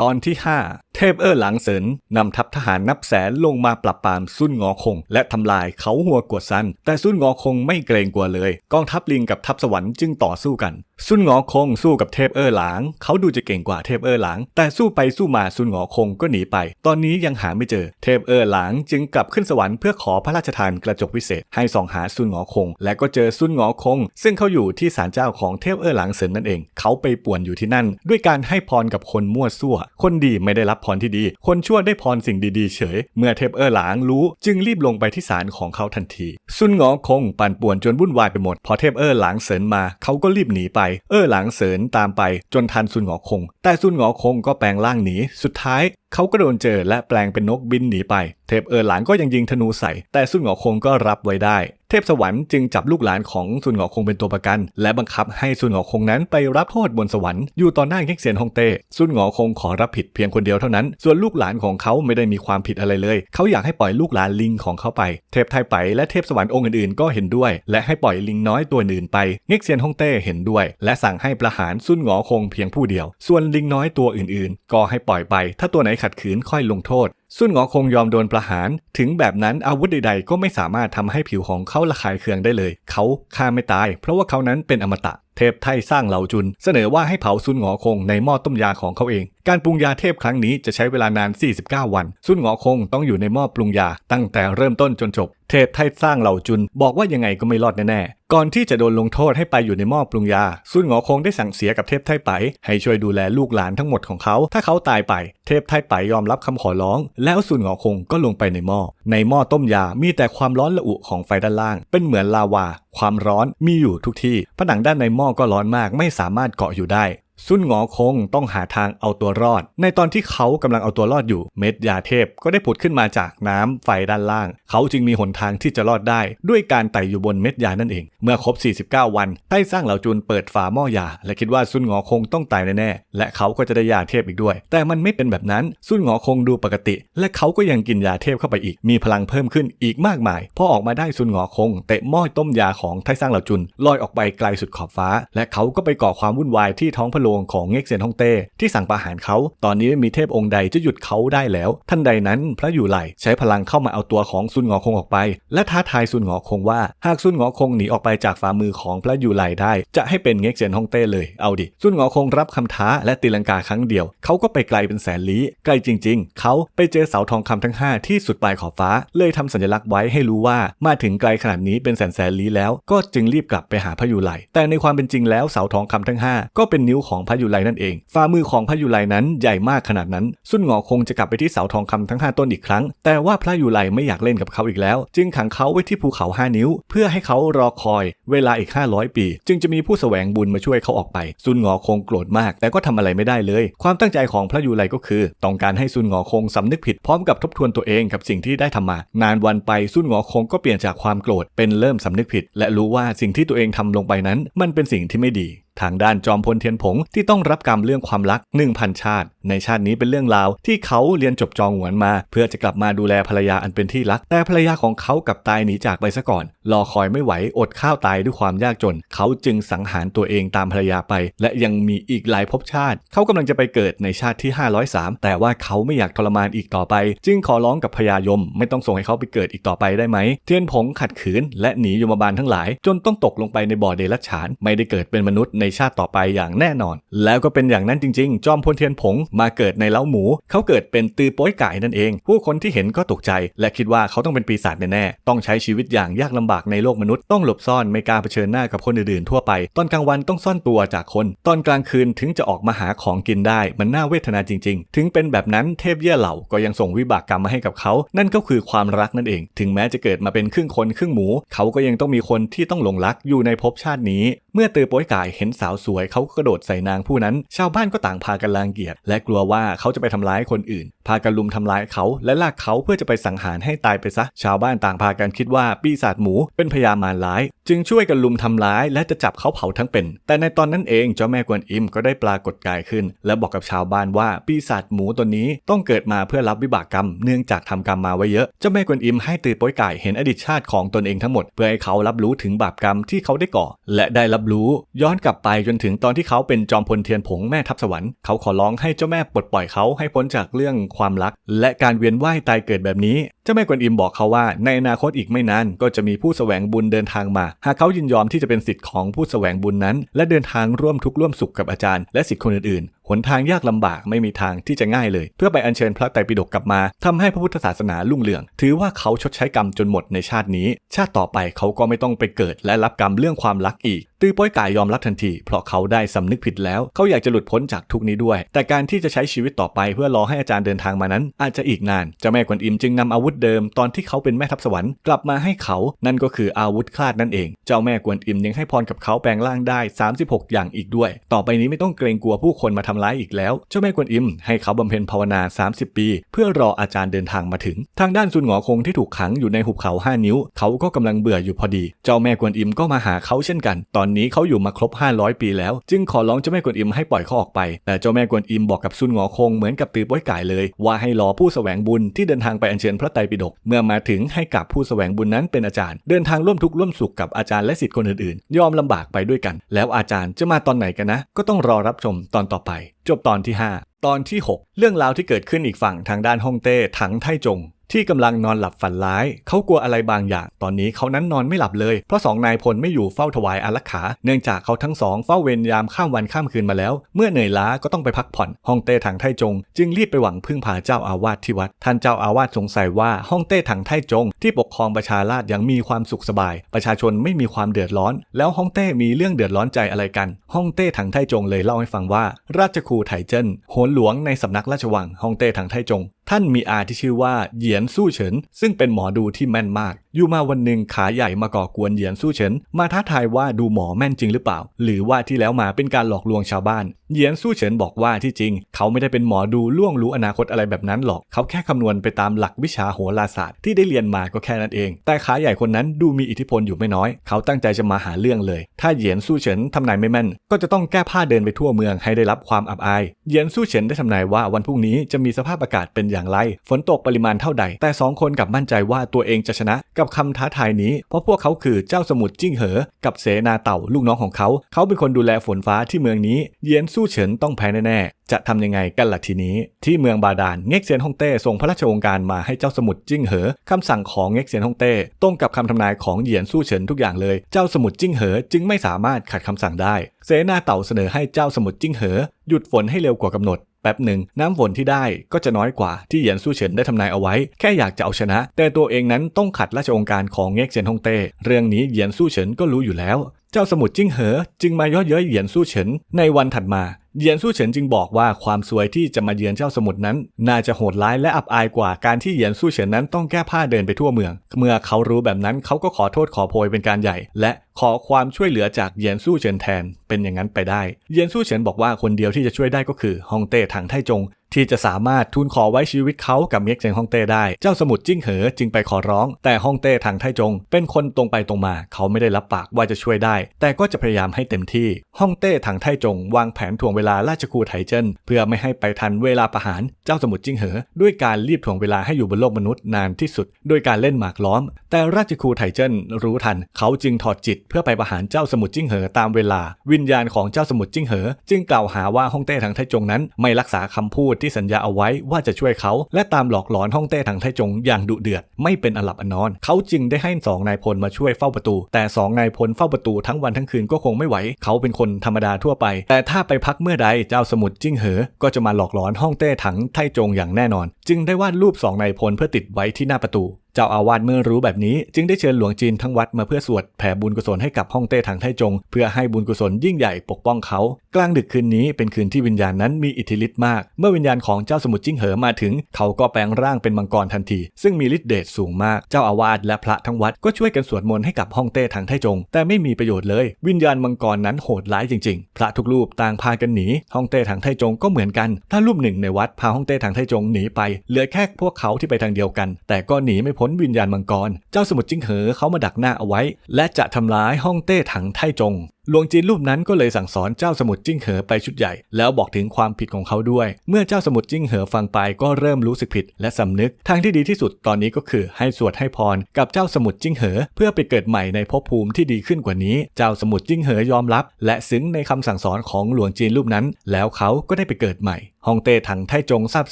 ตอนที่5 เทพเออหลังเสินนำทัพทหารนับแสนลงมาปราบปรามซุนงอคง และทำลายเขาหัวกวดซัน แต่ซุนงอคงไม่เกรงกลัวเลย กองทัพลิงกับทัพสวรรค์จึงต่อสู้กัน ซุนงอคงสู้กับเทพเออหลาง เขาดูจะเก่งกว่าเทพเออหลาง แต่สู้ไปสู้มาซุนงอคงก็หนีไป ตอนนี้ยังหาไม่เจอ เทพเออหลางจึงกลับขึ้นสวรรค์เพื่อขอพระราชทานกระจกวิเศษ ให้ส่องหาซุนงอคง และก็เจอซุนงอคง ซึ่งเขาอยู่ที่ศาลเจ้าของเทพเออหลางเสินนั่นเอง เขาไปป่วนอยู่ที่นั่น ด้วยการให้พรกับคนมั่วซั่ว คนดีไม่ได้รับพรที่ดี คนชั่วได้พรสิ่งดีๆเฉย เมื่อเทพเออร์หลางรู้จึงรีบลงไปที่ศาลของเขาทันที ซุนงอคงปั่นป่วนจนวุ่นวายไปหมด พอเทพเออร์หลางเสรินมา เขาก็รีบหนีไป เออร์หลางเสรินตามไปจนทันซุนงอคง แต่ซุนงอคงก็แปลงร่างหนี สุดท้ายเขาก็โดนเจอและแปลงเป็นนกบินหนีไป เทพเออหลางก็ยังยิงธนูใส่ แต่ซุนหงอคงก็รับไว้ได้ เทพสวรรค์จึงจับลูกหลานของซุนหงอคงเป็นตัวประกัน และบังคับให้ซุนหงอคงนั้นไปรับโทษบนสวรรค์อยู่ต่อหน้าเง็กเซียนฮงเต้ซุนหงอคงขอรับผิดเพียงคนเดียวเท่านั้น ส่วนลูกหลานของเขาไม่ได้มีความผิดอะไรเลย เขาอยากให้ปล่อยลูกหลานลิงของเขาไป เทพไทไปและเทพสวรรค์องค์อื่นๆก็เห็นด้วย และให้ปล่อยลิงน้อยตัวอื่นไปเง็กเซียนฮงเต้เห็นด้วย และสั่งให้ประหารซุนหงอคงเพียงผู้เดียว ส่วนลิงน้อยตัวอื่น ๆ ก็ให้ปล่อยไป ถ้าตัวไหนขัดขืนค่อยลงโทษซุนหงอคงยอมโดนประหาร ถึงแบบนั้นอาวุธใดๆ ก็ไม่สามารถทำให้ผิวของเขาระคายเคืองได้เลย เขาฆ่าไม่ตาย เพราะว่าเขานั้นเป็นอมตะ เทพไทยสร้างเหล่าจุน เสนอว่าให้เผาซุนหงอคงในหม้อต้มยาของเขาเอง การปรุงยาเทพครั้งนี้จะใช้เวลานาน 49 วัน ซุนหงอคงต้องอยู่ในหม้อปรุงยาตั้งแต่เริ่มต้นจนจบ เทพไทยสร้างเหล่าจุน บอกว่ายังไงก็ไม่รอดแน่ๆ ก่อนที่จะโดนลงโทษให้ไปอยู่ในหม้อปรุงยา ซุนหงอคงได้สั่งเสียกับเทพไทไป ให้ช่วยดูแลลูกหลานทั้งหมดของเขา ถ้าเขาตายไป เทพไทไปยอมรับคำขอร้อง แล้วซุนหงอคงก็ลงไปในหม้อ ในหม้อต้มยา มีแต่ความร้อนระอุของไฟด้านล่าง เป็นเหมือนลาวา ความร้อนมีอยู่ทุกที่ ผนังด้านในหม้อก็ร้อนมากไม่สามารถเกาะอยู่ได้ ซุนหงอคงต้องหาทางเอาตัวรอด ในตอนที่เขากำลังเอาตัวรอดอยู่เม็ดยาเทพก็ได้ผุดขึ้นมาจากน้ำไฟด้านล่าง เขาจึงมีหนทางที่จะรอดได้ ด้วยการไต่อยู่บนเม็ดยานั่นเอง เมื่อครบ 49 วันไต้สร้างเหล่าจุนเปิดฝาหม้อยา และคิดว่าซุนหงอคงต้องตายแน่ๆและเขาก็จะได้ยาเทพอีกด้วย แต่มันไม่เป็นแบบนั้นซุนหงอคงดูปกติ และเขาก็ยังกินยาเทพเข้าไปอีก มีพลังเพิ่มขึ้นอีกมากมายพอออกมาได้ซุนหงอคงเตะหม้อต้มยาของไต้สร้างเหล่าจุนลอยออกไปไกลสุดขอบฟ้า และเขาก็ไปก่อความวุ่นวายที่ท้องพระโรงของเง็กเซียนฮ่องเต้ที่สั่งประหารเขา ตอนนี้ไม่มีเทพองค์ใดจะหยุดเขาได้แล้ว ท่านใดนั้นพระอยู่ไหลใช้พลังเข้ามาเอาตัวของซุนหงอคงออกไป และท้าทายซุนหงอคงว่า หากซุนหงอคงหนีออกไปจากฝ่ามือของพระอยู่ไหลได้ จะให้เป็นเง็กเซียนฮ่องเต้เลยเอาดิซุนหงอคงรับคำท้าและตีลังกาครั้งเดียว เขาก็ไปไกลเป็นแสนลี้ไกลจริง ๆ เขาไปเจอเสาทองคำทั้ง 5 ที่สุดปลายขอบฟ้า เลยทำสัญลักษณ์ไว้ให้รู้ว่ามาถึงไกลขนาดนี้เป็นแสนแสนลี้แล้ว ก็จึงรีบกลับไปหาพระอยู่ไหลแต่ในความเป็นจริงแล้วเสาทองคำทั้ง 5 ก็เป็นนิ้วของของพระอยู่ไหลนั่นเองฝ่ามือของพระอยู่ไหลนั้นใหญ่มากขนาดนั้นซุนหงอคงจะกลับไปที่เสาทองคำทั้ง 5 ต้นอีกครั้ง แต่ว่าพระอยู่ไหลไม่อยากเล่นกับเขาอีกแล้ว จึงขังเขาไว้ที่ภูเขา 5 นิ้ว เพื่อให้เขารอคอย เวลาอีก 500 ปี จึงจะมีผู้แสวงบุญมาช่วยเขาออกไปซุนหงอคงโกรธมาก แต่ก็ทำอะไรไม่ได้เลย ความตั้งใจของพระอยู่ไหลก็คือ ต้องการให้ซุนหงอคงสำนึกผิดพร้อมกับทบทวนตัวเองกับสิ่งที่ได้ทำมานานวันไปซุนหงอคงก็เปลี่ยนจากความโกรธเป็นเริ่มสำนึกผิด และรู้ว่าสิ่งที่ตัวเองทำลงไปนั้น มันเป็นสิ่งที่ไม่ดี ทางด้านจอมพลเทียนผงที่ต้องรับกรรมเรื่องความรัก 1,000 ชาติ ในชาตินี้เป็นเรื่องราว ที่เขาเรียนจบจองหวนมา เพื่อจะกลับมาดูแลภรรยาอันเป็นที่รัก แต่ภรรยาของเขากลับตายหนีจากไปซะก่อน รอคอยไม่ไหวอดข้าวตายด้วยความยากจน เขาจึงสังหารตัวเองตามภรรยาไป และยังมีอีกหลายภพชาติ เขากำลังจะไปเกิดในชาติที่ 503 แต่ว่าเขาไม่อยากทรมานอีกต่อไป จึงขอร้องกับพญายม ไม่ต้องส่งให้เขาไปเกิดอีกต่อไปได้ไหม เทียนผงขัดขืน และหนียมบาลทั้งหลาย จนต้องตกลงไปในบ่อเดรัจฉาน ไม่ได้เกิดเป็นมนุษย์ในชาติต่อไปอย่างแน่นอน แล้วก็เป็นอย่างนั้นจริง ๆ จอมพลเทียนผงมาเกิดในเล้าหมู เขาเกิดเป็นตือโป้ยไก่นั่นเอง ผู้คนที่เห็นก็ตกใจ และคิดว่าเขาต้องเป็นปีศาจแน่ๆต้องใช้ชีวิตอย่างยากลำบากในโลกมนุษย์ต้องหลบซ่อนไม่กล้าเผชิญหน้ากับคนอื่นๆทั่วไป ตอนกลางวันต้องซ่อนตัวจากคน ตอนกลางคืนถึงจะออกมาหาของกินได้มันน่าเวทนาจริง ๆ ถึงเป็นแบบนั้นเทพเย่เหล่าก็ยังส่งวิบากกรรมมาให้กับเขา นั่นก็คือความรักนั่นเอง ถึงแม้จะเกิดมาเป็นครึ่งคนครึ่งหมู เขาก็ยังต้องมีคนที่ต้องหลงรักอยู่ในภพชาตินี้ เมื่อตือโป้ยไก่เห็นสาวสวยเขากระโดดใส่นางผู้นั้น ชาวบ้านก็ต่างพากันรังเกียจและกลัวว่าเขาจะไปทำร้ายคนอื่น พากันลุมทำร้ายเขาและลากเขาเพื่อจะไปสังหารให้ตายไปซะ ชาวบ้านต่างพากันคิดว่าปีศาจหมูเป็นพญามารร้าย จึงช่วยกันลุมทำร้าย และจะจับเขาเผาทั้งเป็น แต่ในตอนนั้นเองเจ้าแม่กวนอิมก็ได้ปรากฏกายขึ้น และบอกกับชาวบ้านว่าปีศาจหมูตัวนี้ต้องเกิดมาเพื่อรับวิบากกรรม เนื่องจากทำกรรมมาไว้เยอะเจ้าแม่กวนอิมให้ตือโป้ยไก่เห็นอดีตชาติของตนเองทั้งหมด เพื่อให้เขารับรู้ถึงบาปกรรมที่เขาได้ก่อ และได้รับรู้ ย้อนกลับไปจนถึงตอนที่เขาเป็นจอมพลเทียนผงแม่ทัพสวรรค์เขาขอร้องให้เจ้าแม่ปลดปล่อยเขาให้พ้นจากเรื่องความรัก และการเวียนว่ายตายเกิดแบบนี้ เจ้าแม่กวนอิมบอกเขาว่า ในอนาคตอีกไม่นานก็จะมีผู้แสวงบุญเดินทางมา หากเขายินยอมที่จะเป็นสิทธิ์ของผู้แสวงบุญนั้น และเดินทางร่วมทุกข์ร่วมสุขกับอาจารย์และสิทธิ์คนอื่น หนทางยากลำบากไม่มีทางที่จะง่ายเลย เพื่อไปอัญเชิญพระไตรปิฎกกลับมาทำให้พระพุทธศาสนารุ่งเรือง ถือว่าเขาชดใช้กรรมจนหมดในชาตินี้ ชาติต่อไปเขาก็ไม่ต้องไปเกิด และรับกรรมเรื่องความรักอีกตื้อป้อยกายยอมรับทันที เพราะเขาได้สำนึกผิดแล้ว เขาอยากจะหลุดพ้นจากทุกนี้ด้วย แต่การที่จะใช้ชีวิตต่อไปเพื่อรอให้อาจารย์เดินทางมานั้น อาจจะอีกนานเจ้าแม่กวนอิมจึงนำอาวุธเดิมตอนที่เขาเป็นแม่ทัพสวรรค์กลับมาให้เขานั่นก็คืออาวุธคลาดนั่นเอง เจ้าแม่กวนอิมยังให้พรกับเขาแปลงร่างได้ 36 อย่างอีกด้วย ต่อไปนี้ไม่ต้องเกรงกลัวผู้คนมาทำร้ายอีกแล้ว เจ้าแม่กวนอิมให้เขาบำเพ็ญภาวนา 30 ปี เพื่อรออาจารย์เดินทางมาถึง ทางด้านซุนหงอคงที่ถูกขังอยู่ในหุบเขา 5 นิ้ว เขาก็กำลังเบื่ออยู่พอดี เจ้าแม่กวนอิมก็มาหาเขาเช่นกัน ตอนนี้เขาอยู่มาครบ 500 ปีแล้ว จึงขอร้องเจ้าแม่กวนอิมให้ปล่อยเขาออกไป แต่เจ้าแม่กวนอิมบอกกับซุนหงอคงเหมือนกับตือป้อยก่ายเลย ว่าให้รอผู้แสวงบุญที่เดินทางไปอัญเชิญพระไตรปิฎก เมื่อมาถึงให้กับผู้แสวงบุญนั้นเป็นอาจารย์ เดินทางร่วมทุกข์ร่วมสุขกับอาจารย์และศิษย์คนอื่นๆ ยอมลำบากไปด้วยกัน แล้วอาจารย์จะมาตอนไหนกันนะ ก็ต้องรอรับชมตอนต่อไปจบตอนที่ 5 ตอนที่ 6 เรื่องราวที่เกิดขึ้นอีกฝั่งทางด้านฮ่องเต้ถังไทจง ที่กำลังนอนหลับฝันร้าย เขากลัวอะไรบางอย่าง ตอนนี้เขานั้นนอนไม่หลับเลย เพราะสองนายพลไม่อยู่เฝ้าถวายอารักขา เนื่องจากเขาทั้งสองเฝ้าเวรยามข้ามวันข้ามคืนมาแล้ว เมื่อเหนื่อยล้าก็ต้องไปพักผ่อน ฮ่องเต้ถังไทจง จึงรีบไปหวังพึ่งพาเจ้าอาวาสที่วัด ท่านเจ้าอาวาสสงสัยว่าฮ่องเต้ถังไทจง ที่ปกครองประชาราษฎร์อย่างมีความสุขสบาย ประชาชนไม่มีความเดือดร้อน แล้วฮ่องเต้มีเรื่องเดือดร้อนใจอะไรกัน ฮ่องเต้ถังไทจงเลยเล่าให้ฟังว่า ราชครูไถเจิ้นโหนหลวงในสำนักราชวังฮ่องเต้ถังไทจง ท่านมีอาที่ชื่อว่าเหยียนสู้เฉิน ซึ่งเป็นหมอดูที่แม่นมาก อยู่มาวันหนึ่งขาใหญ่มาก่อกวนเหยียนสู้เฉินมาท้าทายว่าดูหมอแม่นจริงหรือเปล่า หรือว่าที่แล้วมาเป็นการหลอกลวงชาวบ้าน เหยียนสู้เฉินบอกว่าที่จริง เขาไม่ได้เป็นหมอดูล่วงรู้อนาคตอะไรแบบนั้นหรอก เขาแค่คำนวณไปตามหลักวิชาโหราศาสตร์ที่ได้เรียนมาก็แค่นั้นเอง แต่ขาใหญ่คนนั้นดูมีอิทธิพลอยู่ไม่น้อย เขาตั้งใจจะมาหาเรื่องเลย ถ้าเหยียนสู้เฉินทำนายไม่แม่น ก็จะต้องแก้ผ้าเดินไปทั่วเมืองให้ได้รับความอับอาย เหยียนสู้เฉินได้ทำนายว่าวันพรุ่งนี้จะมีสภาพอากาศเป็นอย่างไร ฝนตกปริมาณเท่าใด แต่สองคนกลับมั่นใจว่าตัวเองจะชนะกับคำท้าทายนี้ เพราะพวกเขาคือเจ้าสมุทรจิ้งเหอ กับเสนาเต่าลูกน้องของเขา เขาเป็นคนดูแลฝนฟ้าที่เมืองนี้ เยียนสู้เฉินต้องแพ้แน่ๆ จะทำยังไงกันล่ะทีนี้ ที่เมืองบาดาลเง็กเซียนฮ่องเต้ส่งพระราชโองการมาให้เจ้าสมุทรจิ้งเหอคำสั่งของเง็กเซียนฮ่องเต้ตรงกับคำทำนายของเหยียนสู้เฉินทุกอย่างเลย เจ้าสมุทรจิ้งเหอจึงไม่สามารถขัดคำสั่งได้ เสนาเต่าเสนอให้เจ้าสมุทรจิ้งเหอหยุดฝนให้เร็วกว่ากำหนด ป๊บหนึ่งน้ำฝนที่ได้ก็จะน้อยกว่าที่เหยียนสู้เฉินได้ทำนายเอาไว้ แค่อยากจะเอาชนะ แต่ตัวเองนั้นต้องขัดราชองค์การของเง็กเซียนฮ่องเต้เรื่องนี้เหยียนสู้เฉินก็รู้อยู่แล้ว เจ้าสมุทรจิ้งเหอ จึงมาย่อเย้ยเหยียนสู้เฉินในวันถัดมา เยียนสู้เฉินจึงบอกว่าความสวยที่จะมาเยือนเจ้าสมุทรนั้น น่าจะโหดร้ายและอับอายกว่าการที่เยียนสู้เฉินนั้นต้องแก้ผ้าเดินไปทั่วเมือง เมื่อเขารู้แบบนั้นเขาก็ขอโทษขอโพยเป็นการใหญ่ และขอความช่วยเหลือจากเยียนสู้เฉินแทน เป็นอย่างนั้นไปได้ เยียนสู้เฉินบอกว่าคนเดียวที่จะช่วยได้ก็คือฮองเต้ถังไทจง ที่จะสามารถทูลขอไว้ชีวิตเขากับเมียกเซียงฮ่องเต้ได้ เจ้าสมุทรจิ้งเหอจึงไปขอร้อง แต่ฮ่องเต้ถังไทจง เป็นคนตรงไปตรงมา เขาไม่ได้รับปากว่าจะช่วยได้ แต่ก็จะพยายามให้เต็มที่ฮ่องเต้ถังไทจง วางแผนถ่วงเวลาราชครูไถเจิ้นเพื่อไม่ให้ไปทันเวลาประหารเจ้าสมุทรจิ้งเหอ ด้วยการรีบถ่วงเวลาให้อยู่บนโลกมนุษย์นานที่สุดโดยการเล่นหมากล้อม แต่ราชครูไถเจิ้นรู้ทัน เขาจึงถอดจิตเพื่อไปประหารเจ้าสมุทรจิ้งเหอตามเวลา วิญญาณของเจ้าสมุทรจิ้งเหอ จึงกล่าวหาว่าฮ่องเต้ถังไทจงนั้นไม่รักษาคำพูดที่สัญญาเอาไว้ว่าจะช่วยเขา และตามหลอกหลอนฮ่องเต้ถังไทจงอย่างดุเดือด ไม่เป็นอันหลับอันนอน เขาจึงได้ให้สองนายพลมาช่วยเฝ้าประตู แต่สองนายพลเฝ้าประตูทั้งวันทั้งคืนก็คงไม่ไหว เขาเป็นคนธรรมดาทั่วไป แต่ถ้าไปพักเมื่อใดเจ้าสมุดจิ้งเหอ ก็จะมาหลอกหลอนฮ่องเต้ถังไทจงอย่างแน่นอน จึงได้วาดรูปสองนายพลเพื่อติดไว้ที่หน้าประตู เจ้าอาวาสเมื่อรู้แบบนี้ จึงได้เชิญหลวงจีนทั้งวัดมาเพื่อสวดแผ่บุญกุศลให้กับฮ่องเต้ถังไทจง เพื่อให้บุญกุศลยิ่งใหญ่ปกป้องเขา กลางดึกคืนนี้เป็นคืนที่วิญญาณนั้นมีอิทธิฤทธิ์มาก เมื่อวิญญาณของเจ้าสมุทรจิ้งเหอมาถึง เขาก็แปลงร่างเป็นมังกรทันที ซึ่งมีฤทธิ์เดชสูงมาก เจ้าอาวาสและพระทั้งวัดก็ช่วยกันสวดมนต์ให้กับฮ่องเต้ถังไทจง แต่ไม่มีประโยชน์เลย วิญญาณมังกรนั้นโหดร้ายจริง ๆ พระทุกรูปต่างพากันหนีฮ่องเต้ถังไทจงก็เหมือนกัน ถ้ารูปหนึ่งในวัดพาฮ่องเต้ถังไทจงหนีไปเหลือแค่พวกเขาที่ไปทางเดียวกัน แต่ก็หนีไม่พ้นวิญญาณมังกร เจ้าสมุทรจิ้งเหอเขามาดักหน้าเอาไว้ และจะทำร้ายห้องเต้ถังไทจง หลวงจีนรูปนั้นก็เลยสั่งสอนเจ้าสมุทรจิ้งเหอไปชุดใหญ่ แล้วบอกถึงความผิดของเขาด้วย เมื่อเจ้าสมุทรจิ้งเหอฟังไปก็เริ่มรู้สึกผิด และสำนึกทางที่ดีที่สุดตอนนี้ก็คือให้สวดให้พรกับเจ้าสมุทรจิ้งเหอ เพื่อไปเกิดใหม่ในภพภูมิที่ดีขึ้นกว่านี้ เจ้าสมุทรจิ้งเหอยอมรับ และซึ้งในคำสั่งสอนของหลวงจีนรูปนั้น แล้วเขาก็ได้ไปเกิดใหม่ฮองเต้ถังไทจงซาบ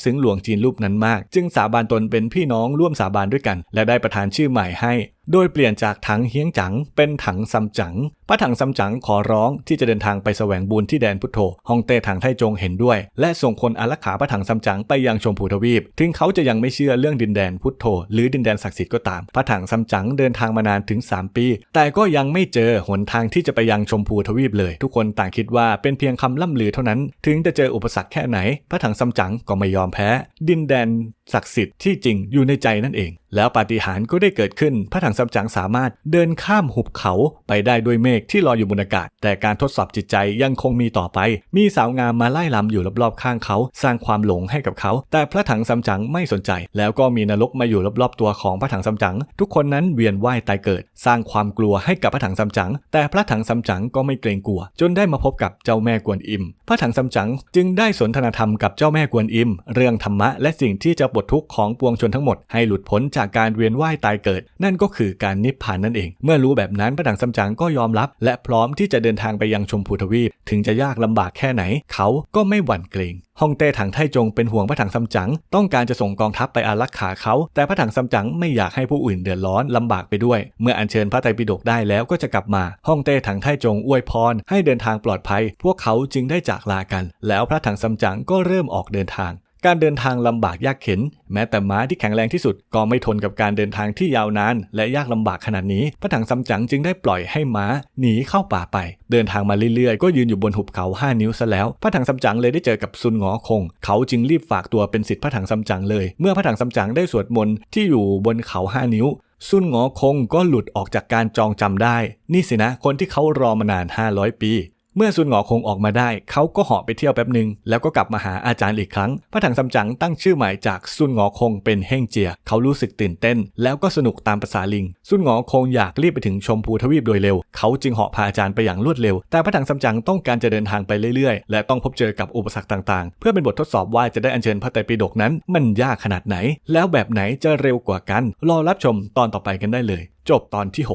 ซึ้งหลวงจีนรูปนั้นมาก จึงสาบานตนเป็นพี่น้องร่วมสาบานด้วยกัน และได้ประทานชื่อใหม่ให้ โดยเปลี่ยนจากถังเฮียงจังเป็นถังซัมจัง พระถังซัมจังขอร้องที่จะเดินทางไปแสวงบุญที่แดนพุทโธฮองเต้ถังไทจงเห็นด้วย และส่งคนอารักขาพระถังซัมจังไปยังชมพูทวีป ถึงเขาจะยังไม่เชื่อเรื่องดินแดนพุทโธหรือดินแดนศักดิ์สิทธิ์ก็ตาม พระถังซัมจังเดินทางมานานถึง 3 ปี แต่ก็ยังไม่เจอหนทางที่จะไปยังชมพูทวีปเลย ทุกคนต่างคิดว่าเป็นเพียงคำล่ำลือเท่านั้น ถึงจะเจออุปสรรคแค่ไหน พระถังซัมจังก็ไม่ยอมแพ้ ดินแดนศักดิ์สิทธิ์ที่จริงอยู่ในใจนั่นเอง แล้วปาฏิหาริย์ก็ได้เกิดขึ้น พระถังซัมจั๋งสามารถเดินข้ามหุบเขาไปได้ด้วยเมฆที่ลอยอยู่บนอากาศ แต่การทดสอบจิตใจยังคงมีต่อไป มีสาวงามมาไล่ลำอยู่รอบๆข้างเขา สร้างความหลงให้กับเขา แต่พระถังซัมจั๋งไม่สนใจ แล้วก็มีนรกมาอยู่รอบๆตัวของพระถังซัมจั๋งทุกคนนั้นเวียนว่ายตายเกิด สร้างความกลัวให้กับพระถังซัมจั๋งแต่พระถังซัมจั๋งก็ไม่เกรงกลัว จนได้มาพบกับเจ้าแม่กวนอิม พระถังซัมจั๋งจึงได้สนทนาธรรมกับเจ้าแม่กวนอิม เรื่องธรรมะและสิ่งที่จะปลดทุกข์ของปวงชนทั้งหมดให้หลุดพ้นจากการเวียนว่ายตายเกิด นั่นก็คือการนิพพานนั่นเอง เมื่อรู้แบบนั้นพระถังซัมจั๋งก็ยอมรับ และพร้อมที่จะเดินทางไปยังชมพูทวีป ถึงจะยากลำบากแค่ไหน เขาก็ไม่หวั่นเกรงฮ่องเต้ถังไทจงเป็นห่วงพระถังซัมจั๋งต้องการจะส่งกองทัพไปอารักขาเขา แต่พระถังซัมจั๋งไม่อยากให้ผู้อื่นเดือดร้อนลำบากไปด้วย เมื่ออัญเชิญพระไตรปิฎกได้แล้วก็จะกลับมาฮ่องเต้ถังไทจงอวยพรให้เดินทางปลอดภัย พวกเขาจึงได้จากลากัน แล้วพระถังซัมจั๋งก็เริ่มออกเดินทาง การเดินทางลำบากยากเข็น แม้แต่ม้าที่แข็งแรงที่สุด ก็ไม่ทนกับการเดินทางที่ยาวนาน และยากลำบากขนาดนี้พระถังซัมจั๋งจึงได้ปล่อยให้ม้าหนีเข้าป่าไป เดินทางมาเรื่อยๆ ก็ยืนอยู่บนหุบเขา5นิ้วซะแล้วพระถังซัมจั๋งเลยได้เจอกับซุนงอคง เขาจึงรีบฝากตัวเป็นศิษย์พระถังซัมจั๋งเลย เมื่อพระถังซัมจั๋งได้สวดมนต์ที่อยู่บนเขา5นิ้วซุนงอคงก็หลุดออกจากการจองจำได้ นี่สินะคนที่เขารอมานาน 500 ปี เมื่อซุนหงอคงออกมาได้ เขาก็เหาะไปเที่ยวแป๊บหนึ่งแล้วก็กลับมาหาอาจารย์อีกครั้ง พระถังซัมจั๋งตั้งชื่อใหม่จากซุนหงอคงเป็นเฮ่งเจีย เขารู้สึกตื่นเต้น แล้วก็สนุกตามภาษาลิง ซุนหงอคงอยากรีบไปถึงชมพูทวีปโดยเร็ว เขาจึงเหาะพาอาจารย์ไปอย่างรวดเร็ว แต่พระถังซัมจั๋งต้องการจะเดินทางไปเรื่อยๆ และต้องพบเจอกับอุปสรรคต่างๆ เพื่อเป็นบททดสอบว่าจะได้อัญเชิญพระไตรปิฎกนั้น มันยากขนาดไหน แล้วแบบไหนจะเร็วกว่ากัน รอรับชมตอนต่อไปกันได้เลย จบตอนที่ห